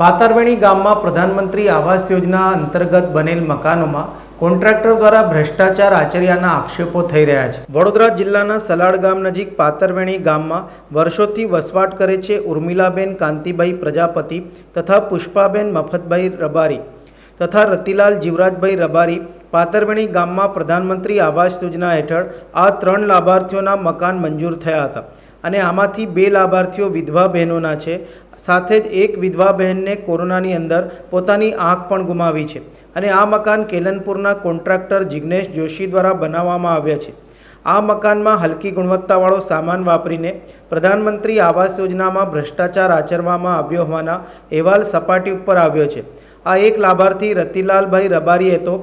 પાતારવેણી ગામમાં પ્રધાનમંત્રી આવાસ યોજના અંતર્ગત બનેલ મકાનોમાં કોન્ટ્રાક્ટર દ્વારા ભ્રષ્ટાચાર આચર્યાના આક્ષેપો થઈ રહ્યા છે. વડોદરા જિલ્લાના સલાડ ગામ નજીક પાતરવેણી ગામમાં વર્ષોથી વસવાટ કરે છે ઉર્મિલાબેન કાંતિભાઈ પ્રજાપતિ તથા પુષ્પાબેન મફતભાઈ રબારી તથા રતિલાલ જીવરાજભાઈ રબારી પાતરવેણી ગામમાં પ્રધાનમંત્રી આવાસ યોજના હેઠળ આ ત્રણ લાભાર્થીઓના મકાન મંજૂર થયા હતા. અને આમાંથી બે લાભાર્થીઓ વિધવા બહેનોના છે. સાથે જ એક વિધવા બહેનને કોરોનાની અંદર પોતાની આંખ પણ ગુમાવી છે અને આ મકાન કેલનપુરના કોન્ટ્રાક્ટર જિગ્નેશ જોશી દ્વારા બનાવવામાં આવ્યા છે. આ મકાનમાં હલકી ગુણવત્તાવાળો સામાન વાપરીને પ્રધાનમંત્રી આવાસ યોજનામાં ભ્રષ્ટાચાર આચરવામાં આવ્યો હોવાના અહેવાલ સપાટી ઉપર આવ્યો છે. આ એક લાભાર્થી રતિલાલભાઈ રબારીએ તો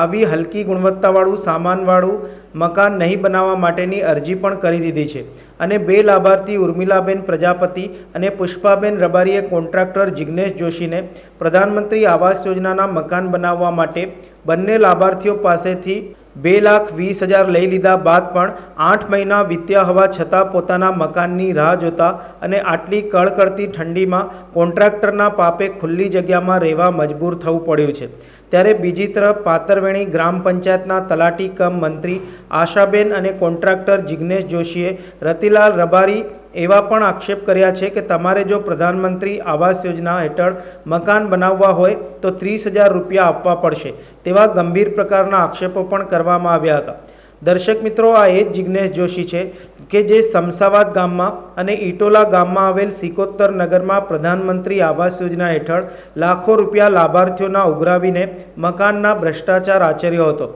આવી હલકી ગુણવત્તાવાળું સામાનવાળું મકાન નહીં બનાવવા માટેની અરજી પણ કરી દીધી છે. અને બે લાભાર્થી ઉર્મિલાબેન પ્રજાપતિ અને પુષ્પાબેન રબારીએ કોન્ટ્રાક્ટર જિગ્નેશ જોશીને પ્રધાનમંત્રી આવાસ યોજનાના મકાન બનાવવા માટે બંને લાભાર્થીઓ પાસેથી બે લાખ વીસ હજાર લઈ લીધા બાદ પણ આઠ મહિના વીત્યા હોવા છતાં પોતાના મકાનની રાહ જોતા અને આટલી કળકળતી ઠંડીમાં કોન્ટ્રાક્ટરના પાપે ખુલ્લી જગ્યામાં રહેવા મજબૂર થવું પડ્યું છે. ત્યારે બીજી તરફ પાતરવેણી ગ્રામ પંચાયતના તલાટી કમ મંત્રી આશાબેન અને કોન્ટ્રાક્ટર જિગ્નેશ જોશીએ રતિલાલ રબારી એવા પણ આક્ષેપ કર્યા છે કે તમારે જો પ્રધાનમંત્રી આવાસ યોજના હેઠળ મકાન બનાવવા હોય તો ત્રીસ હજાર રૂપિયા આપવા પડશે તેવા ગંભીર પ્રકારના આક્ષેપો પણ કરવામાં આવ્યા હતા. દર્શક મિત્રો, આ એ જ જિગ્નેશ જોશી છે કે જે સમસાવાદ ગામમાં અને ઈટોલા ગામમાં આવેલ સિકોત્તર નગરમાં પ્રધાનમંત્રી આવાસ યોજના હેઠળ લાખો રૂપિયા લાભાર્થીઓના ઉઘરાવીને મકાનના ભ્રષ્ટાચાર આચર્યો હતો.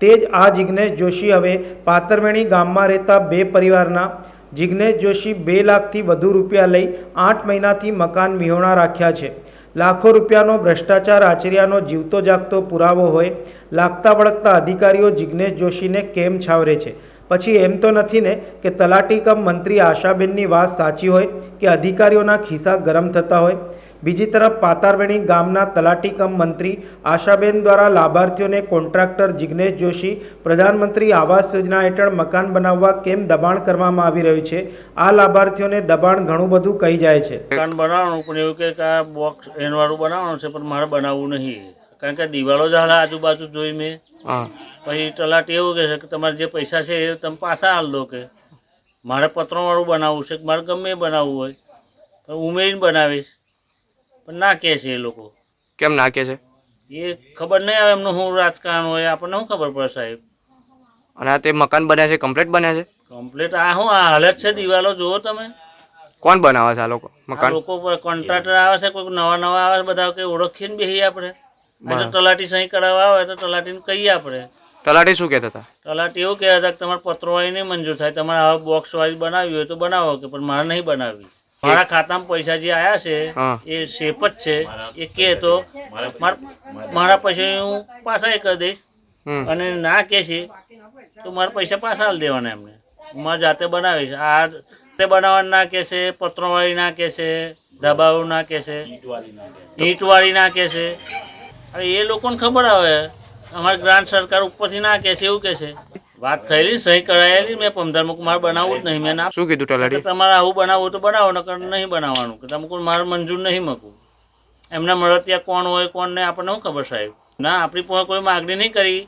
તે જ આ જિગ્નેશ જોશી હવે પાતરવેણી ગામમાં રહેતા બે પરિવારના જિગ્નેશ જોશી બે લાખથી વધુ રૂપિયા લઈ આઠ મહિનાથી મકાન વિહોણા રાખ્યા છે. લાખો રૂપિયાનો ભ્રષ્ટાચાર આચર્યાનો જીવતો જાગતો પુરાવો હોય, લાગતા વળગતા અધિકારીઓ જિગ્નેશ જોશીને કેમ છાવરે છે? પછી એમ તો નથી ને કે તલાટી કમ મંત્રી આશાબેનની વાત સાચી હોય કે અધિકારીઓના ખિસ્સા ગરમ થતા હોય? બીજી તરફ પાતારવેણી ગામના તલાટી કમ મંત્રી આશાબેન દ્વારા લાભાર્થીઓને કોન્ટ્રાક્ટર જિગ્નેશ જોશી પ્રધાનમંત્રી આવાસ યોજના હેઠળ મકાન બનાવવા કેમ દબાણ કરવામાં આવી રહ્યું છે? આ લાભાર્થીઓને દબાણ ઘણું બધું કહી જાય છે. મકાન બનાવવાનું પણ એવું કે આ બોક્સ એનવાળું બનાવવાનું છે પણ મારે બનાવવું નહીં. કારણ કે દિવાળો જ હાલ આજુબાજુ જોઈ મેં. હા. પછી તલાટી એવું કહે છે કે તમારે જે પૈસા છે એ તમે પાછા હાલ દો કે. મારે પત્રોવાળું બનાવવું છે કે મારે ગમે એ બનાવવું હોય. તો ઉમેરીને બનાવીશ. પણ ના કહે છે એ લોકો. કેમ ના કે છે? એ ખબર નહીં આવે એમનું શું રાજકારણ હોય આપણને શું ખબર પડે સાહેબ? અને આ તે મકાન બન્યા છે કમ્પ્લેટ બન્યા છે? કમ્પ્લેટ આ શું આ હાલત છે દિવાલો જુઓ તમે. કોણ બનાવે છે આ લોકો મકાન? લોકો કોન્ટ્રાક્ટર આવે છે કોઈ નવા નવા આવે છે બધા કે ઓળખીને બેસીએ આપણે. આ તલાટી સહી કરાવવા આવે તો તલાટીને કહીએ આપણે. તલાટી શું કહેતા હતા? તલાટી એવું કહેતા હતા કે તમારે પત્રોવાળી નહીં મંજૂર થાય તમારે આવા બોક્સ વાળી બનાવી હોય તો બનાવો કે પણ મારે નહીં બનાવવી. મારા ખાતામાં પૈસા જે આયા છે એ સેફ જ છે. એ કે તો મારા પૈસા હું પાછા એ કરી દઈશ. અને ના કે છે તો મારા પૈસા પાછા હાલ દેવાના એમને. મારા જાતે બનાવીશ. આ તે બનાવવાનું ના કે છે પત્રોવાળી ના કે છે ધાબાઓ ના કે છે ઈંટવાળી ના કે છે. હવે એ લોકોને ખબર આવે. અમારી ગ્રાન્ટ સરકાર ઉપરથી ના છે એવું છે. વાત થયેલી સહી કરાયેલી મેં પંદર મુક માર બનાવવું જ નહીં મેં ના શું કીધું કે તમારે આવું બનાવવું તો બનાવો નકર નહીં બનાવવાનું કે તમે માર મંજૂર નહીં મૂકવું એમના મળતિયા કોણ હોય કોણ નહીં આપણને શું ખબર સાહેબ? ના આપણી પાસે કોઈ માગણી નહીં કરી.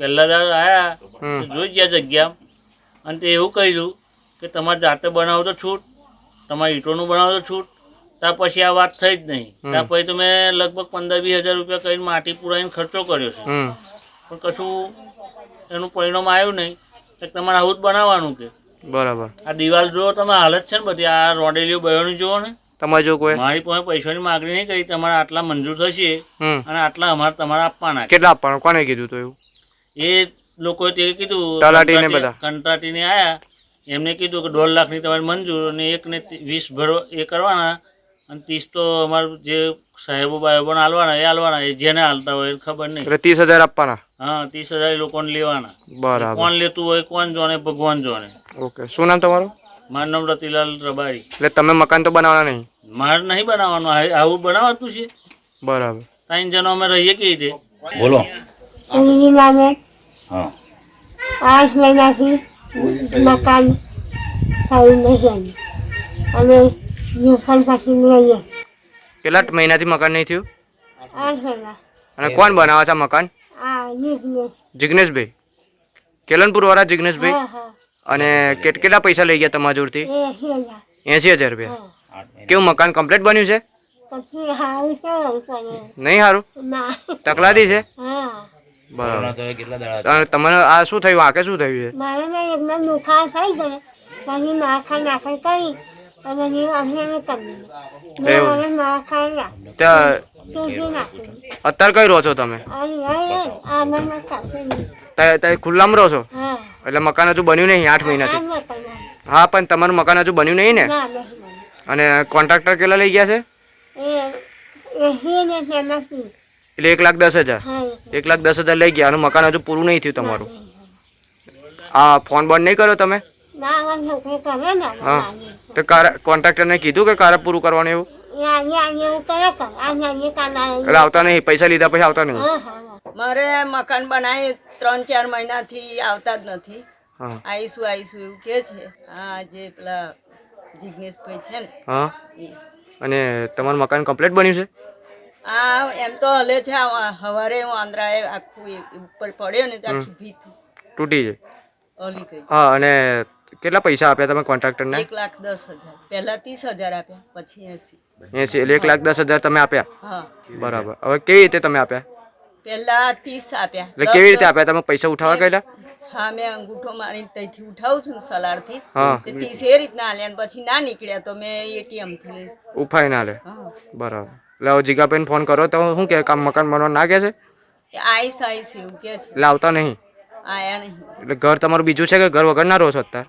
પહેલા દાડ આવ્યા જોઈ ગયા જગ્યા. અને તે એવું કહ્યું કે તમારે જાતે બનાવો તો છૂટ તમારે ઈંટોનું બનાવો તો છૂટ. ત્યાર પછી આ વાત થઈ જ નહીં. ત્યાર પછી તો મેં લગભગ પંદર વીસ હજાર રૂપિયા કરીને માટી પુરાઈને ખર્ચો કર્યો છે. પણ કશું એનું પરિણામ આવ્યું નહીં તો તમારે આવું જ બનાવવાનું કે? બરાબર. આ દિવાલ જુઓ તમે હાલત છે ને બધી આ રોડેલીઓ બયોની જુઓ ને. તમારે જો કોઈ મારી પાસે પૈસાની માગણી નહીં કરી તમારે આટલા મંજૂર થશે અને આટલા અમારે તમારે આપવાના કેટલા આપવાનું? કોને કીધું તો એવું? એ લોકોએ તે કીધું તલાટીને ને બધા? કંટ્રાટીને આયા. એમને કીધું કે દોઢ લાખની તમારી મંજૂર અને એકને ને વીસ ભરો એ કરવાના. અને ત્રીસ તો અમારે જે સાહેબો બાહેબોને હાલવાના એ હાલવાના એ જેને હાલતા હોય ખબર નહીં. ત્રીસ હજાર આપવાના? હા ત્રીસ હજાર લોકોને લેવાના. બરાબર. કોણ લેતું હોય કોણ જોને ભગવાન જોને ઓકે. શું નામ તમારું? મારું નામ રતિલાલ રબારી. એટલે તમે મકાન તો બનાવવાના નહીં? મારે નહીં બનાવવાનું આ- આવું બનાવાતું છે. બરાબર. ત્રણ જણો અમે રહીએ કેવી રીતે? બોલો. હા. આઠ મહિનાથી મકાન થયું નહીં અને પછી રહીએ કેટલા મહિનાથી મકાન નહીં થયું? આઠ મહિના. અને કોણ બનાવે છે આ મકાન? જિગ્નેશભાઈ કેલનપુર વાળા જિગ્નેશભાઈ અને કેટ કેટલા પૈસા લઈ ગયા તમારા જોડથી એસી હજાર. રૂપિયા? કેવું મકાન કમ્પ્લીટ બન્યું છે? નહીં સારું તકલાદી છે? બરાબર. તમારે આ શું થયું? આંખે શું થયું છે? મારે થઈ ગયો. પછી નાખા નાખા કરી. અને પછી કરી અત્યારે કઈ રહો છો તમે? ત્યાં ત્યાં ખુલ્લામાં રહો છો? એટલે મકાન હજુ બન્યું નહીં આઠ મહિનાથી? હા પણ તમારું મકાન હજુ બન્યું નહીં ને. અને કોન્ટ્રાક્ટર કેટલા લઈ ગયા છે? એટલે એક લાખ દસ હજાર? એક લાખ. દસ હજાર લઈ ગયા અને મકાન હજુ પૂરું નહીં થયું તમારું? આ ફોન બંધ નહીં કર્યો તમે? ના આ છોકરી કરે ને હા. તો કાર કોન્ટ્રાક્ટરને કીધું કે કાર પૂરું કરવાનું એવું? એટલે આવતા નહીં પૈસા લીધા પછી આવતા નહીં. હા હા મારે મકાન બનાવી ત્રણ ચાર મહિનાથી આવતા જ નથી. આવીશું આવીશું એવું કે છે. આ જે પેલા જિજ્ઞેશભાઈ છે ને હા. એ. અને તમારું મકાન કમ્પ્લીટ બન્યું છે? આ એમ તો હલે છે. હવારે હું આંદ્રાએ આખું ઉપર પડ્યો ને આખી ભીત તૂટી છે હા અને કેટલા પૈસા આપ્યા તમે કોન્ટ્રાક્ટરને? એક લાખ દસ હજાર. પહેલા ત્રીસ હજાર આપ્યા પછી એસી. એસી એટલે એક લાખ દસ હજાર તમે આપ્યા? હા. બરાબર. હવે કેવી રીતે તમે આપ્યા? પહેલા ત્રીસ આપ્યા. એટલે કેવી રીતે આપ્યા? તમે પૈસા ઉઠાવવા ગયેલા હા મેં અંગૂઠો મારી ત્યાંથી ઉઠાવું છું સલાડથી. તે ત્રીસ એ રીતના આલ્યા પછી ના નીકળ્યા તો મેં એટીએમથી ઉફાઈ ના લે. બરાબર. એટલે હવે જીગાબેન ફોન કરો તો શું કે કામ મકાન બનવા ના કે છે? આઈસ આઈસ એવું કે છે. લાવતા નહીં? આયા નહીં. એટલે ઘર તમારું બીજું છે કે ઘર વગર ના રહો છો અત્યારે?